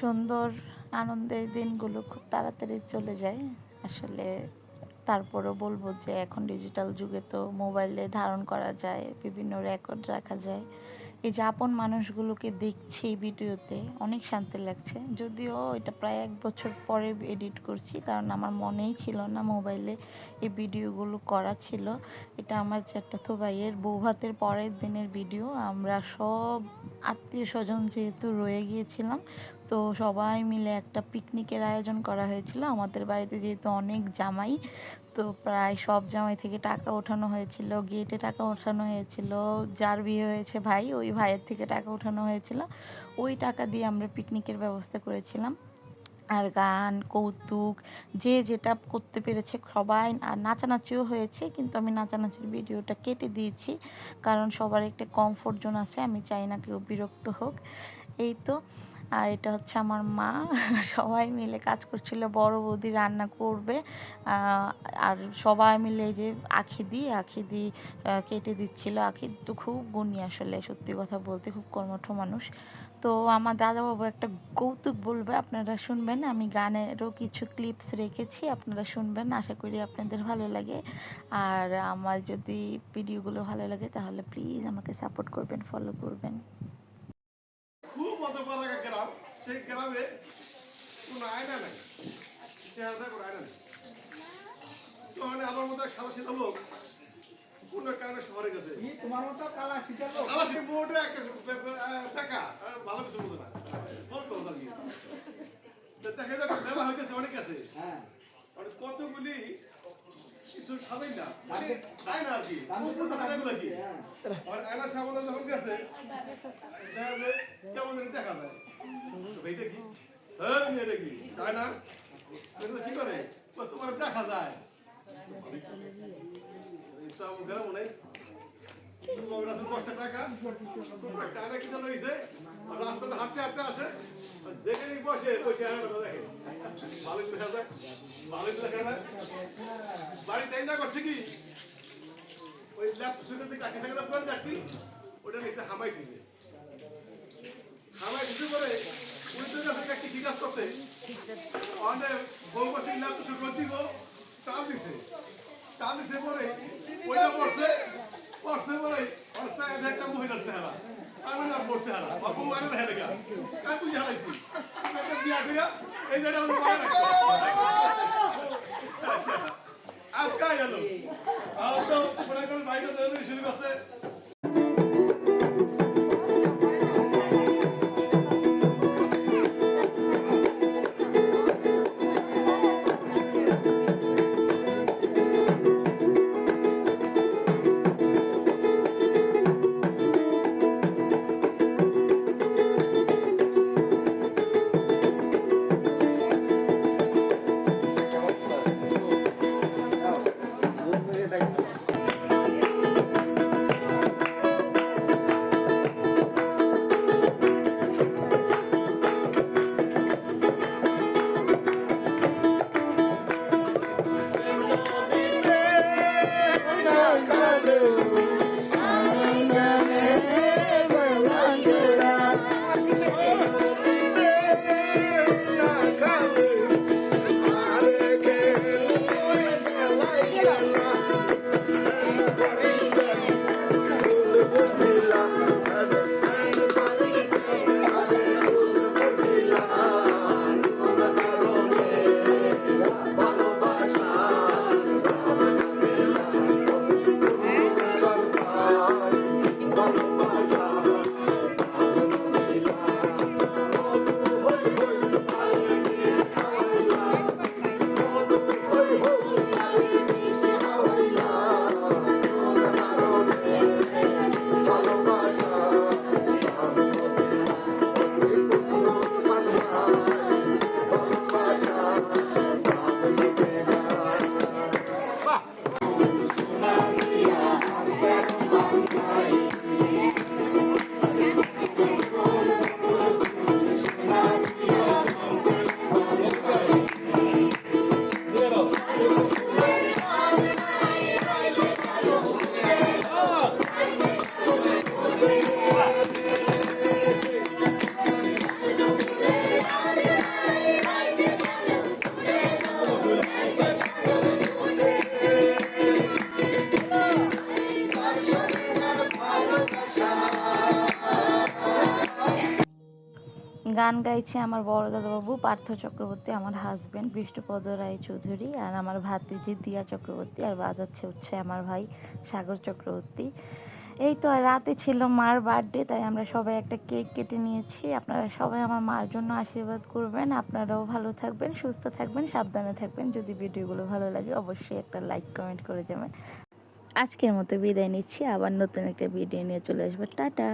সুন্দর আনন্দের দিনগুলো খুব তাড়াতাড়ি চলে যায়। আসলে তারপরও বলব যে এখন ডিজিটাল যুগে তো মোবাইলে ধারণ করা যায়, বিভিন্ন রেকর্ড রাখা যায়। এই যে আপন মানুষগুলোকে দেখছি ভিডিওতে, অনেক শান্তি লাগছে। যদিও এটা প্রায় এক বছর পরে এডিট করছি, কারণ আমার মনেই ছিল না মোবাইলে এই ভিডিওগুলো করা ছিল। এটা আমার চ্যাটাতো ভাইয়ের বৌভাতের পরের দিনের ভিডিও, আমরা সব আত্মীয় স্বজন যেহেতু রয়ে গিয়েছিলাম, তো সবাই মিলে একটা পিকনিকের আয়োজন করা হয়েছিল। আমাদের বাড়িতে যেহেতু অনেক জামাই, তো প্রায় সব জামাই থেকে টাকা ওঠানো হয়েছিল, গেটে টাকা ওঠানো হয়েছিল, যার বিয়ে হয়েছে ভাই, ওই ভাইয়ের থেকে টাকা ওঠানো হয়েছিল। ওই টাকা দিয়ে আমরা পিকনিকের ব্যবস্থা করেছিলাম। আর গান, কৌতুক, যে যেটা করতে পেরেছে সবাই, আর নাচানাচিও হয়েছে, কিন্তু আমি নাচানাচির ভিডিওটা কেটে দিয়েছি, কারণ সবার একটা কমফোর্ট জোন আছে, আমি চাই না কেউ বিরক্ত হোক। এই তো আর এটা হচ্ছে আমার মা। সবাই মিলে কাজ করছিল, বড় বৌদি রান্না করবে। আর সবাই মিলে যে আখি দি আখি দি কেটে দিচ্ছিল। আখি তো খুব গুণী আসলে, সত্যি কথা বলতে খুব কর্মঠ মানুষ। তো আমার দাদাবাবু একটা কৌতুক বলবে, আপনারা শুনবেন। আমি গানেরও কিছু ক্লিপস রেখেছি, আপনারা শুনবেন। আশা করি আপনাদের ভালো লাগে। আর আমার যদি ভিডিওগুলো ভালো লাগে, তাহলে প্লিজ আমাকে সাপোর্ট করবেন ফলো করবেন খুব মজা করা একটা গ্রাম সেই গ্রামে কোনো আয়না নাই চেহারা কোনো আয়না নেই। তখন আমার মতো সাদা সিধা লোক কোনো কারণে শহরে গেছে। তোমার মতো কালা শীতের লোক? সেই বোর্ডে টাকা ভালো কিছু বলতো না। ফোন করো তার গিয়ে তো দেখা যাবে মেলা হয়ে গেছে অনেক আছে। হ্যাঁ। মানে কতগুলি কিছু সাজাই না। মানে না আর কি? কথাগুলো কি। আর আয়না সামনে যখন গেছে কেমন জানি দেখা যায়। এইটা কি? হ্যাঁ এটা কি? তাই না এটা কি করে? তোমার দেখা যায়। লইছে। আর রাস্তাতে হাঁটতে হাঁটতে আসে। আর যেখানেই বসে আয়নাটা দেখে। ভালো করে দেখা যায়। ভালো দেখা যায়। বাড়ি তাই না করছে কি? ওই ল্যাপ শুনে যে কাঠি থাকে পুরান কাঠি, ওটা নিচে হামাই দিছে। হামাই দিতে পরে উনি তো গেছে একটা কৃষি করতে অনেক বউ বসে দিব, টান দিছে। টান দিছে পরে ওইটা পড়ছে পড়ছে পরে ওর সাইডে একটা মহিলার চেহারা আমি না পড়ছে হারা ওর বউ দেখে দেখা। কাজ বুঝে বিয়া করিয়া এই জায়গাটা আমি গান গাইছে আমার বড় দাদাবাবু, পার্থ চক্রবর্তী, আমার হাজবেন্ড বিষ্ণুপদ রায় চৌধুরী আর আমার ভাতিজি দিয়া চক্রবর্তী আর বাজাচ্ছে হচ্ছে আমার ভাই সাগর চক্রবর্তী। এই তো রাতে ছিল মার বার্থডে তাই আমরা সবাই একটা কেক কেটে নিয়েছি। আপনারা সবাই আমার মার জন্য আশীর্বাদ করবেন। আপনারাও ভালো থাকবেন, সুস্থ থাকবেন, সাবধানে থাকবেন। যদি ভিডিওগুলো ভালো লাগে, অবশ্যই একটা লাইক কমেন্ট করে যাবেন। আজকের মতো বিদায় নিচ্ছি। আবার নতুন একটা ভিডিও নিয়ে চলে আসব। টাটা!